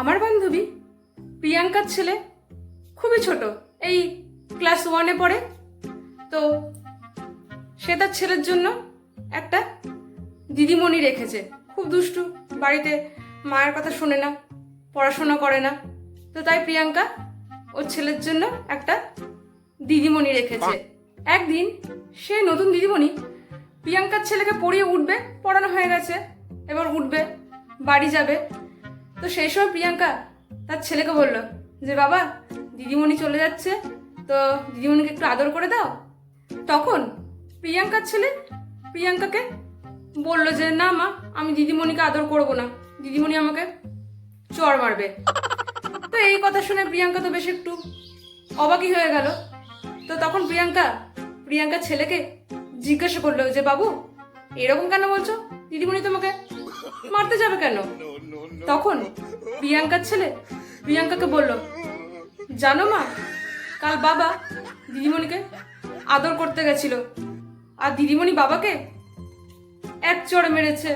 আমার বান্ধবী, প্রিয়াঙ্কার ছেলে, খুবই ছোট, এই ক্লাস ওয়ানে পড়ে। তো সে তার ছেলের জন্য একটা দিদিমণি রেখেছে। খুব দুষ্টু, বাড়িতে মায়ের কথা শোনে না, পড়াশোনা করে না। তো তাই প্রিয়াঙ্কা ওর ছেলের জন্য একটা দিদিমণি রেখেছে। একদিন সে নতুন দিদিমণি প্রিয়াঙ্কার ছেলেকে পড়িয়ে উঠবে, পড়ানো হয়ে গেছে। এবার উঠবে, বাড়ি যাবে তো সেই সময় প্রিয়াঙ্কা তার ছেলেকে বলল যে, বাবা, দিদিমণি চলে যাচ্ছে, তো দিদিমণিকে একটু আদর করে দাও। তখন প্রিয়াঙ্কার ছেলে প্রিয়াঙ্কাকে বলল যে, না মা, আমি দিদিমণিকে আদর করব না, দিদিমণি আমাকে চর মারবে। তো এই কথা শুনে প্রিয়াঙ্কা তো বেশ একটু অবাকই হয়ে গেল। তো তখন প্রিয়াঙ্কা, প্রিয়াঙ্কার ছেলেকে জিজ্ঞাসা করল যে, বাবু, এরকম কেন বলছো? দিদিমণি তোমাকে মারতে যাবে কেন? তখন প্রিয়াঙ্কার ছেলে প্রিয়াঙ্কাকে বলল, জানো মা, কাল বাবা দিদিমণিকে আদর করতে গেছিল। আর দিদিমণি বাবাকে এক চড় মেরেছে।